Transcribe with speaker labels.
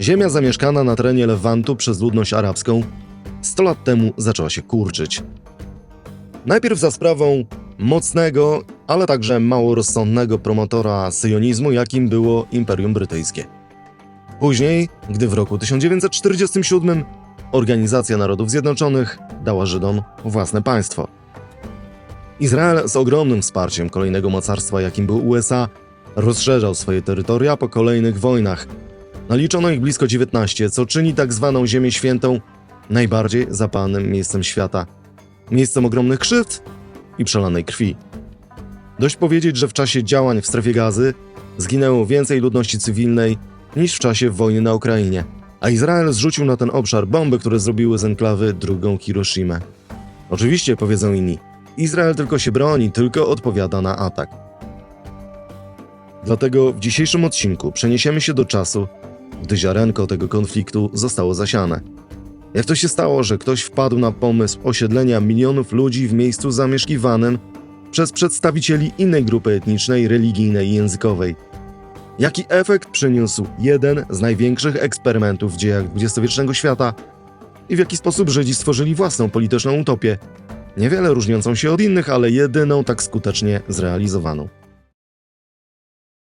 Speaker 1: Ziemia zamieszkana na terenie Lewantu przez ludność arabską 100 lat temu zaczęła się kurczyć. Najpierw za sprawą mocnego, ale także mało rozsądnego promotora syjonizmu, jakim było Imperium Brytyjskie. Później, gdy w roku 1947 Organizacja Narodów Zjednoczonych dała Żydom własne państwo. Izrael z ogromnym wsparciem kolejnego mocarstwa, jakim był USA, rozszerzał swoje terytoria po kolejnych wojnach. Naliczono ich blisko 19, co czyni tak zwaną Ziemię Świętą najbardziej zapalnym miejscem świata. Miejscem ogromnych krzywd i przelanej krwi. Dość powiedzieć, że w czasie działań w strefie gazy zginęło więcej ludności cywilnej niż w czasie wojny na Ukrainie, a Izrael zrzucił na ten obszar bomby, które zrobiły z enklawy drugą Hiroshimę. Oczywiście, powiedzą inni, Izrael tylko się broni, tylko odpowiada na atak. Dlatego w dzisiejszym odcinku przeniesiemy się do czasu, gdy ziarenko tego konfliktu zostało zasiane. Jak to się stało, że ktoś wpadł na pomysł osiedlenia milionów ludzi w miejscu zamieszkiwanym przez przedstawicieli innej grupy etnicznej, religijnej i językowej? Jaki efekt przyniósł jeden z największych eksperymentów w dziejach XX-wiecznego świata i w jaki sposób Żydzi stworzyli własną polityczną utopię, niewiele różniącą się od innych, ale jedyną tak skutecznie zrealizowaną.